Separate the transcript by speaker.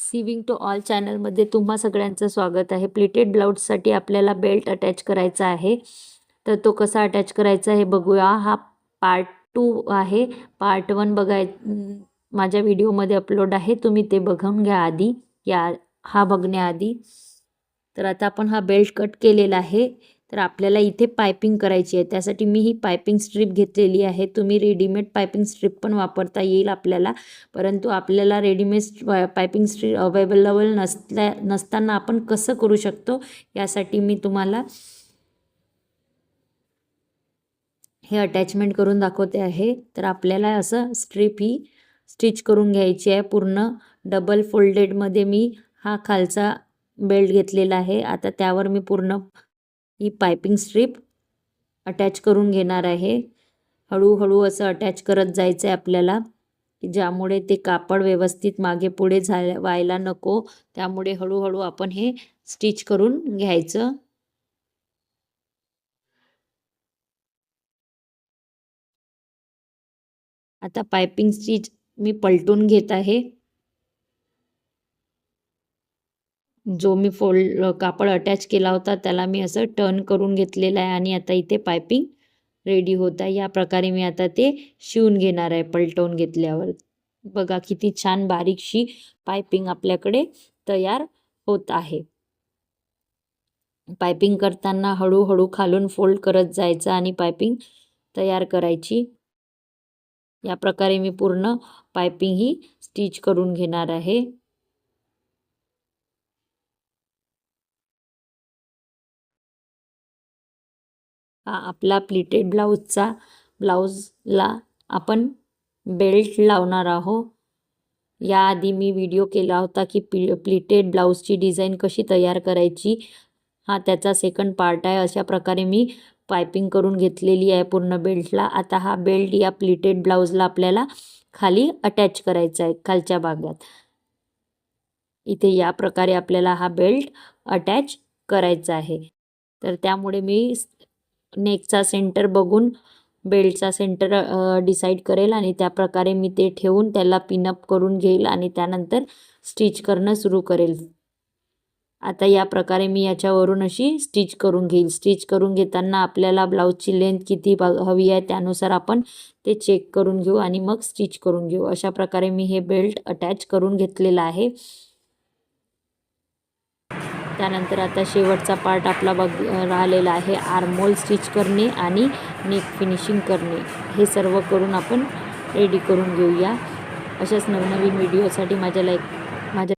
Speaker 1: Swimming to all चॅनलमध्ये तुम्हा सगळ्यांचं स्वागत आहे. प्लेटेड ब्लाऊजसाठी आपल्याला बेल्ट अटॅच करायचा आहे. तर तो कसा अटॅच करायचा हे बघूया. हा पार्ट टू आहे. पार्ट वन बघाय माझ्या व्हिडिओमध्ये अपलोड आहे. तुम्ही ते बघून घ्या आधी. या हा बघण्याआधी. तर आता आपण हा बेल्ट कट केलेला आहे. तर आपल्याला इथे पायपिंग करायची आहे. त्यासाठी मी ही पायपिंग स्ट्रीप घेतलेली आहे. तुम्ही रेडीमेड पायपिंग स्ट्रीप पण वापरता येईल आपल्याला. परंतु आपल्याला रेडीमेड पायपिंग स्ट्रीप अवेलेबल नसल्या नसताना आपण कसं करू शकतो? यासाठी मी तुम्हाला हे अटॅचमेंट करून दाखवते आहे. तर आपल्याला असं स्ट्रीप ही स्टिच करून घ्यायची आहे. पूर्ण डबल फोल्डेडमध्ये मी हा खालचा बेल्ट घेतलेला आहे. आता त्यावर मी पूर्ण ही पायपिंग स्ट्रीप अटॅच करून घेणार आहे. हळूहळू असं अटॅच करत जायचं आहे आपल्याला की ज्यामुळे ते कापड व्यवस्थित मागे पुढे झाल्या व्हायला नको. त्यामुळे हळूहळू आपण हे स्टिच करून घ्यायचं. आता पायपिंग स्टिच मी पलटून घेत आहे. जो मी फोल्ड कापड अटॅच केला होता त्याला मी असं टर्न करून घेतलेलं आहे आणि आता इथे पायपिंग रेडी होत आहे. या प्रकारे मी आता ते शिवून घेणार आहे पलटवून घेतल्यावर. बघा किती छान बारीकशी पायपिंग आपल्याकडे तयार होत आहे. पायपिंग करताना हळूहळू खालून फोल्ड करत जायचं आणि पायपिंग तयार करायची. या प्रकारे मी पूर्ण पायपिंग ही स्टिच करून घेणार आहे. हा आपला प्लिटेड ब्लाऊजचा. ब्लाऊजला आपण बेल्ट लावणार आहो याआधी मी व्हिडिओ केला होता की पि प्लिटेड ब्लाऊजची डिझाईन कशी तयार करायची. हा त्याचा सेकंड पार्ट आहे. अशा प्रकारे मी पायपिंग करून घेतलेली आहे पूर्ण बेल्टला आता हा बेल्ट या प्लिटेड ब्लाऊजला आपल्याला खाली अटॅच करायचा आहे खालच्या भागात. इथे या प्रकारे आपल्याला हा बेल्ट अटॅच करायचा आहे. तर त्यामुळे मी नेकचा सेंटर बघून बेल्टचा सेंटर डिसाईड करेल आणि त्या प्रकारे मी ते ठेवून त्याला पिनअप करून घेईल आणि त्यानंतर स्टिच करणं सुरू करेल. आता या प्रकारे मी याच्यावरून अशी स्टिच करून घेईल. स्टिच करून घेताना आपल्याला ब्लाऊजची लेंथ किती हवी आहे त्यानुसार आपण ते चेक करून घेऊ आणि मग स्टिच करून घेऊ. अशा प्रकारे मी हे बेल्ट अटॅच करून घेतलेलं आहे. त्यानंतर आता शेवटचा पार्ट आपला बघ राहिलेला आहे आर्मोल स्टिच करणे आणि नेक फिनिशिंग करणे. हे सर्व करून आपण रेडी करून घेऊया. अशाच नवनवीन व्हिडिओसाठी माझ्या लाईक